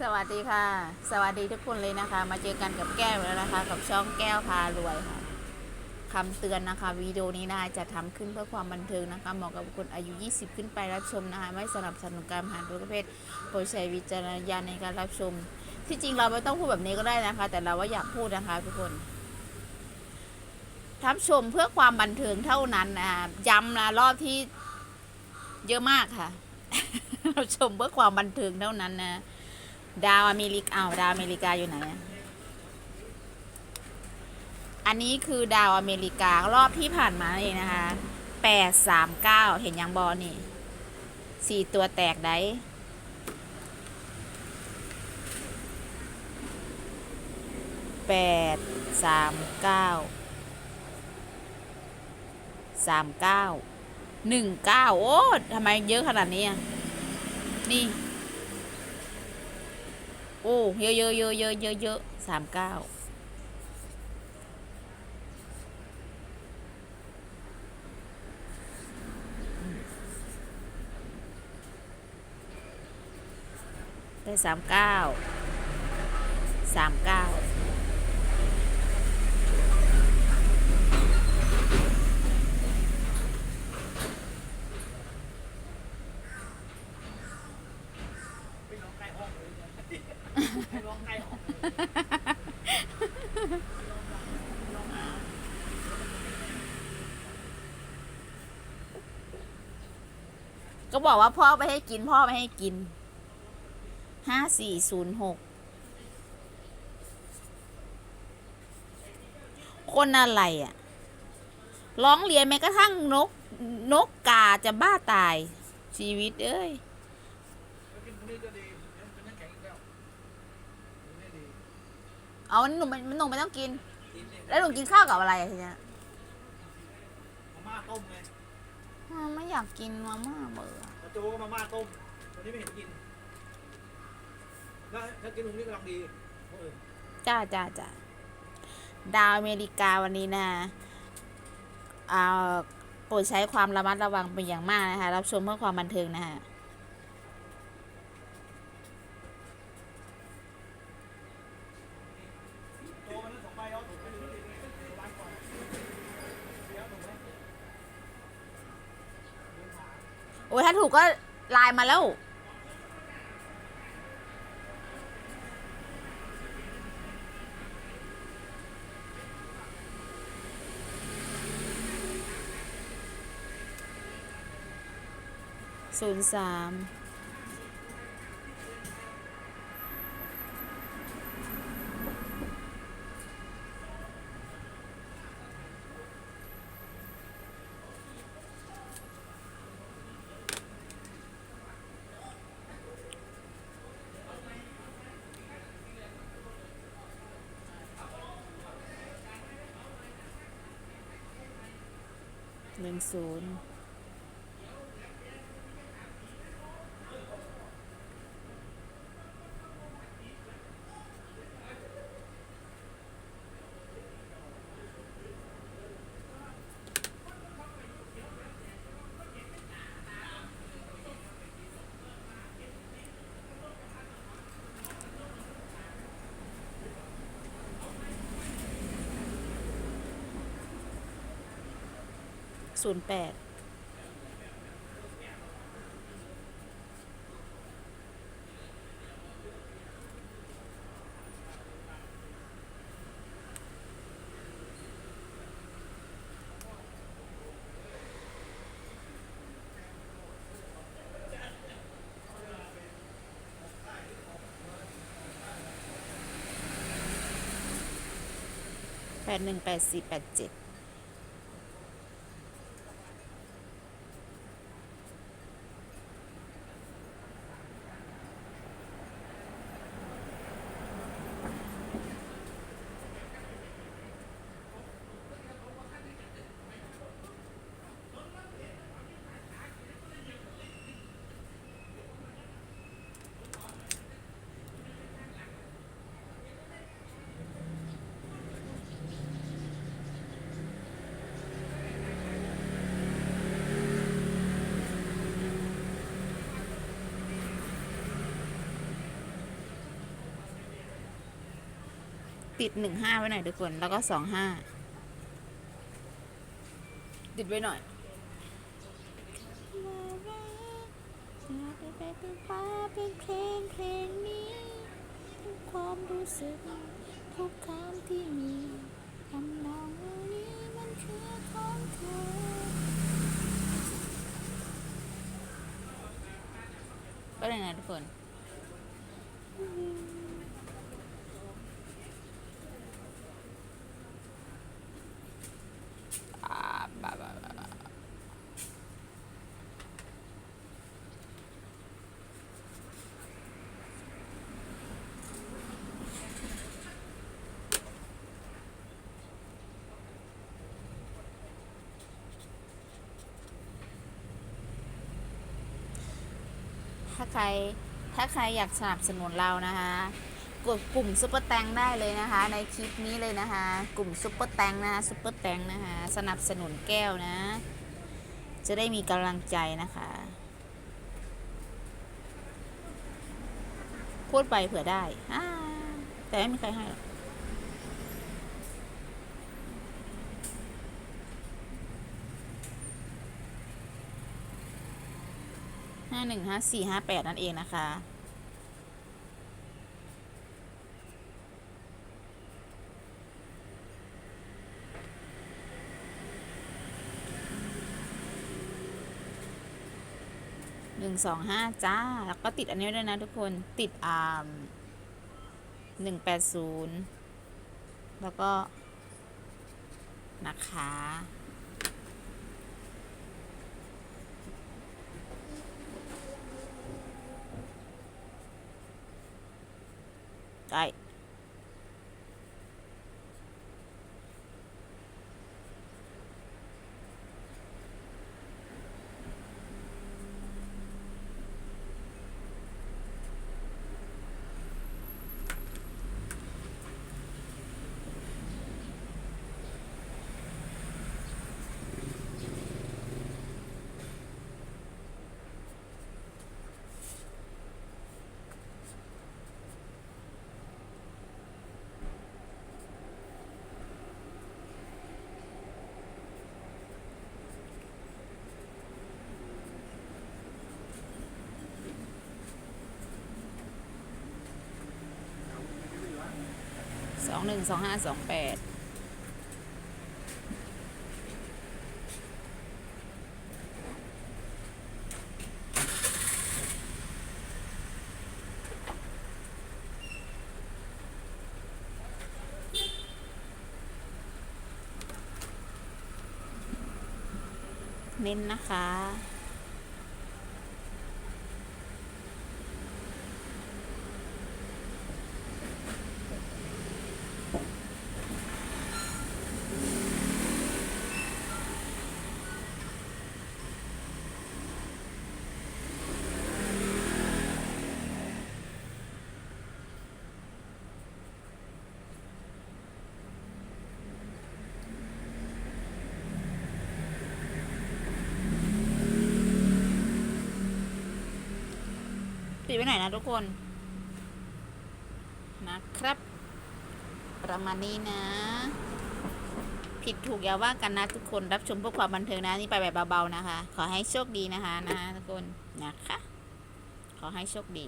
สวัสดีค่ะ สวัสดีทุกคนเลยนะคะ มาเจอกันกับแก้วแล้วนะคะ กับช่องแก้วพารวยค่ะคำเตือนนะคะวิดีโอนี้นะคะจะทำขึ้นเพื่อความบันเทิงนะคะเหมาะกับคนอายุ 20 ขึ้นไปรับชมนะคะไม่สนับสนุนการพนันทุกประเภทโปรดใช้วิจารณญาณในการรับชม ที่จริงเราไม่ต้องพูดแบบนี้ก็ได้นะคะ แต่เราว่าอยากพูดนะคะทุกคนรับชมเพื่อความบันเทิงเท่านั้นนะคะย้ำนะรอบที่เยอะมากค่ะรับชมเพื่อความบันเทิงเท่านั้นนะ ดาวอเมริกาอ้าวดาวอเมริกาอยู่ไหน อันนี้คือดาวอเมริการอบที่ผ่านมาเองนะคะแปดสามเก้าเห็นยังบอนี่สี่ตัวแตกได้แปดสามเก้าสามเก้าหนึ่งเก้าโอ้ทำไมเยอะขนาดนี้อะ นี่ โอ้เยอะเยอะเยอะเยอะเยอะเยอะสามเก้าได้สามเก้าสามเก้า ไปร้องไก่ห้องเลยเนี่ยไปร้องไก่ห้อง ก็บอกว่าพ่อไม่ให้กิน พ่อไม่ให้กิน ห้าสี่ศูนย์หก คนอะไรอะ่ะ ร้องเรียนแม้กระทั่งนก นกกาจะบ้าตาย ชีวิตเอ้ยแล้วกินพวกนี้ก็ดียังเป็นน้ำแข็งอีกแล้วนี่ดีเอาหนุ่มหนุ่มไม่ต้องกินกินเนี่ยแล้วหนุ่มกินข้าวกับอะไรอะทีเนี้ยมาม่าต้มไงอ้าวไม่อยากกินมาม่าเบื่อแล้ว โจก็มาม่าต้มวันนี้ไม่เห็นกินแล้วถ้ากินตรงนี้กำลังดีเออจ้าจ้าจ้าดาวอเมริกาวันนี้นะเอาโปรดใช้ความระมัดระวังเป็นอย่างมากนะคะ รับชมเพื่อความบันเทิงนะคะ อ้ยถ้าถูกก็ไลน์มาแล้ว ศูนย์สาม หนึ่งศูนย์ ศูนย์แปดแปดหนึ่งแปดสี่แปดเจ็ด ติดหนึ่งห้าไว้หน่อยทุกคน แล้วก็สองห้าติดไว้หน่อยเป็นเพลงเพลงนี้ทุกความรู้สึกทุกคำที่มีทำนองเหล่านี้มันคือของเธอก็เลยนะทุกคน อ่าบาบาบาบา ถ้าใครถ้าใครอยากสนับสนุนเรานะคะ กดกลุ่มซุปเปอร์แตงได้เลยนะคะ ในคลิปนี้เลยนะคะ กลุ่มซุปเปอร์แตงนะคะซุปเปอร์แตงนะคะ สนับสนุนแก้วนะ จะได้มีกำลังใจนะคะพูดไปเผื่อได้ แต่ไม่มีใครให้หรอก หนึ่งห้าสี่ห้าแปดนั่นเองนะคะ หนึ่งสองห้าจ้า แล้วก็ติดอันนี้ด้วยนะทุกคน ติดอ่ามหนึ่งแปดศูนย์แล้วก็ นะคะ ไหนึ่งสองห้าสองแปดเน้นนะคะ ติไว้หน่อยนะทุกคน นะครับ ประมาณนี้นะ ผิดถูกอย่าว่ากันนะทุกคนรับชมเพื่อความบันเทิงนะนี่ไปแบบเบาๆนะคะ ขอให้โชคดีนะคะนะทุกคนนะคะ ขอให้โชคดี